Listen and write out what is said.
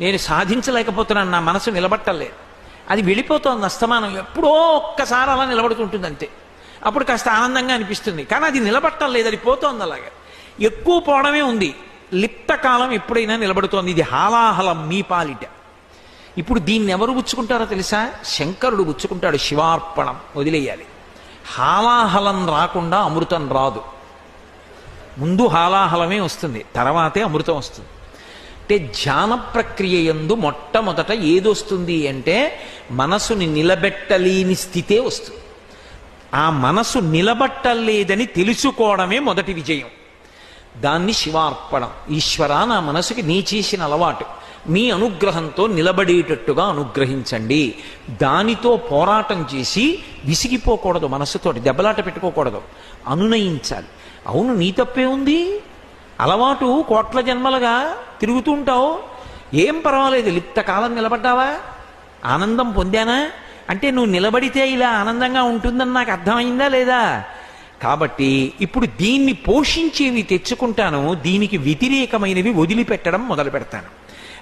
నేను సాధించలేకపోతున్నాను నా మనసు నిలబట్టలేదు. అది వెళ్ళిపోతోంది అస్తమానం ఎప్పుడో ఒక్కసారి అలా నిలబడుతుంటుంది అంతే అప్పుడు కాస్త ఆనందంగా అనిపిస్తుంది. కానీ అది నిలబట్టం లేదు అది పోతోంది అలాగే. ఎక్కువ పోవడమే ఉంది. లిప్త కాలం ఎప్పుడైనా నిలబడుతోంది. ఇది హాలాహలం మీ పాలిట. ఇప్పుడు దీన్ని ఎవరు గుచ్చుకుంటారో తెలుసా? శంకరుడు గుచ్చుకుంటాడు శివార్పణం వదిలేయాలి. హాలాహలం రాకుండా అమృతం రాదు. ముందు హాలాహలమే వస్తుంది తర్వాతే అమృతం వస్తుంది. అంటే ధ్యాన ప్రక్రియ ఎందు మొట్టమొదట ఏదొస్తుంది అంటే మనసుని నిలబెట్టలేని స్థితే వస్తుంది. ఆ మనసు నిలబట్టలేదని తెలుసుకోవడమే మొదటి విజయం. దాన్ని శివార్పణం. ఈశ్వర నా మనసుకి నీ చేసిన అలవాటు. మీ అనుగ్రహంతో నిలబడేటట్టుగా అనుగ్రహించండి. దానితో పోరాటం చేసి విసిగిపోకూడదు మనసుతోటి దెబ్బలాట పెట్టుకోకూడదు. అనునయించాలి. అవును నీ తప్పే ఉంది. అలవాటు కోట్ల జన్మలుగా తిరుగుతూ ఉంటావు ఏం పర్వాలేదు లిప్త కాలం నిలబడ్డావా? ఆనందం పొందానా? అంటే నువ్వు నిలబడితే ఇలా ఆనందంగా ఉంటుందని నాకు అర్థమైందా లేదా? కాబట్టి ఇప్పుడు దీన్ని పోషించేవి తెచ్చుకుంటాను దీనికి వ్యతిరేకమైనవి వదిలిపెట్టడం మొదలు పెడతాను